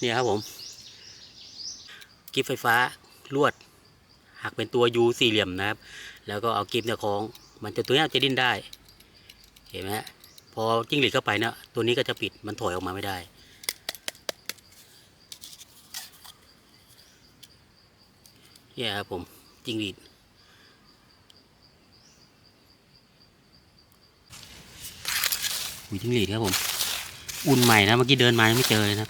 เนี่ยครับผมกิฟไฟฟ้าลวดหักเป็นตัวยูสี่เหลี่ยมนะครับ แล้วก็เอากิฟเนี่ยคล้อง มันจะตัวนี้จะดิ้นได้ เห็นไหมฮะพอจิ้งหรีดเข้าไปเนี่ยตัวนี้ก็จะปิดมันถอยออกมาไม่ได้ เนี่ยครับผมจิ้งหรีดหูจิ้งหรีดครับผม อุ่นใหม่นะเมื่อกี้เดินมายังไม่เจอเลยนะ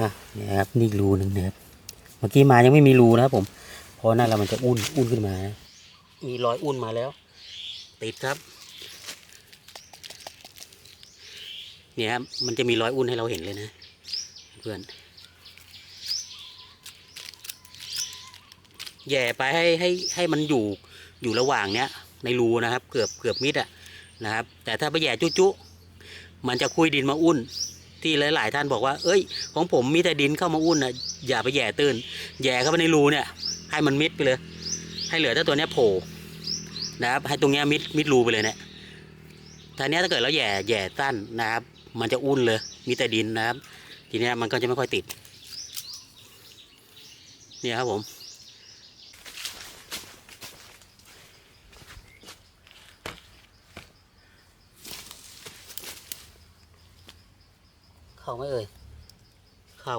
อะนี่ครับนี่รูหนึ่งนะครับเมื่อกี้มายังไม่มีรูนะครับผมเพราะนั่นเรามันจะอุ่นอุ่นขึ้นมานะมีรอยอุ่นมาแล้ว ติดครับ เนี่ยครับมันจะมีรอยอุ่นให้เราเห็นเลยนะ เพื่อนแย่ไปให้ให้ให้มันอยู่อยู่ระหว่างเนี้ยในรูนะครับ เกือบเกือบมิดอะนะครับ แต่ถ้าไปแย่จุ๊จุมันจะคุยดินมาอุ่น ที่หลาย ๆ ท่านบอกว่า เอ้ย ของผมมีแต่ดินเข้ามาอุ่นนะอย่าไปแย่ตื้นแย่เข้าไปในรูเนี่ย ให้มันมิดไปเลย ให้เหลือแต่ตัวเนี้ยโผล่นะครับ ให้ตรงเนี้ยมิดมิดรูไปเลยเนี่ยทีนี้ถ้าเกิดเราแย่แย่ตั้นนะครับ มันจะอุ่นเลย มีแต่ดินนะครับ ทีเนี้ยมันก็จะไม่ค่อยติด เนี่ยครับผม เข้าไหมเอ่ยเข้า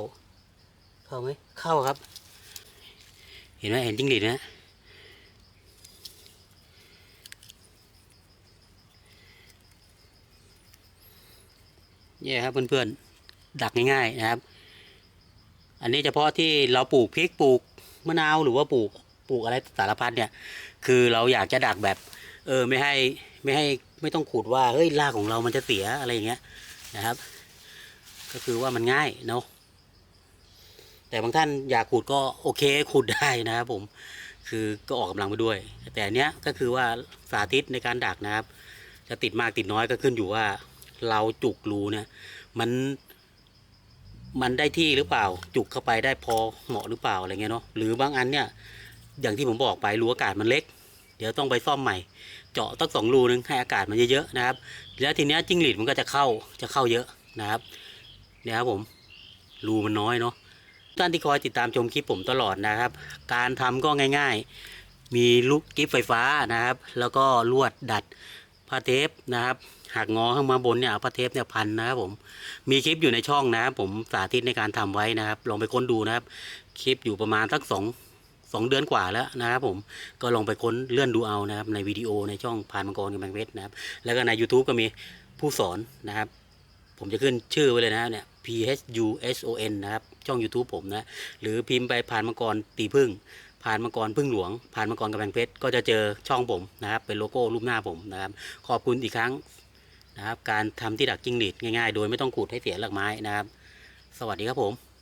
เข้าไหมเข้าครับ เห็นไหมเห็นจิ้งหรีดไหมเนี่ยครับเพื่อนๆดักง่ายๆนะครับ อันนี้เฉพาะที่เราปลูกพริกปลูกมะนาวหรือว่าปลูกปลูกอะไรสารพัดเนี่ย คือเราอยากจะดักแบบ เออไม่ให้ไม่ให้ไม่ต้องขูดว่าเฮ้ยรากของเรามันจะเสียอะไรอย่างเงี้ยนะครับ ก็คือว่ามันง่ายเนาะแต่บางท่านอยากขูดก็โอเคขูดได้นะครับผมคือก็ออกกำลังไปด้วย แต่อันเนี้ยก็คือว่าสาธิตในการดักนะครับ จะติดมากติดน้อยก็ขึ้นอยู่ว่าเราจุกรูเนี่ยมันมันได้ที่หรือเปล่า จุกเข้าไปได้พอเหมาะหรือเปล่าอะไรเงี้ยเนาะหรือบางอันเนี่ยอย่างที่ผมบอกไปรูอากาศมันเล็ก เดี๋ยวต้องไปซ่อมใหม่ เจาะตั้งสองรูนึงให้อากาศมันเยอะๆนะครับ แล้วทีเนี้ยจิ้งหรีดมันก็จะเข้าจะเข้าเยอะนะครับ เนี่ยครับผมรูมันน้อยเนาะท่านที่คอยติดตามชมคลิปผมตลอดนะครับ การทำก็ง่ายๆ มีลูกกิฟไฟฟ้านะครับ แล้วก็ลวดดัดผ้าเทปนะครับหักงอข้างมาบนเนี่ยเอาผ้าเทปเนี่ยพันนะครับผมมีคลิปอยู่ในช่องนะครับผมสาธิตในการทำไว้นะครับ ลองไปค้นดูนะครับ คลิปอยู่ประมาณสักสองสองเดือนกว่าแล้วนะครับผมก็ลองไปค้นเลื่อนดูเอานะครับ ในวิดีโอในช่องพานมังกรกับแมงเวทนะครับ แล้วก็ใน YouTube ก็มีผู้สอนนะครับ ผมจะขึ้นชื่อไว้เลยนะเนี่ย P H U S O N นะครับช่อง YouTube ผมนะ หรือพิมพ์ไปผ่านมังกรตีพึ่งผ่านมังกรพึ่งหลวง ผ่านมังกรกำแพงเพชรก็จะเจอช่องผมนะครับ เป็นโลโก้รูปหน้าผมนะครับ ขอบคุณอีกครั้งนะครับ การทำที่ดักจิ้งหรีดง่ายๆ โดยไม่ต้องขูดให้เสียหลักไม้นะครับ สวัสดีครับผม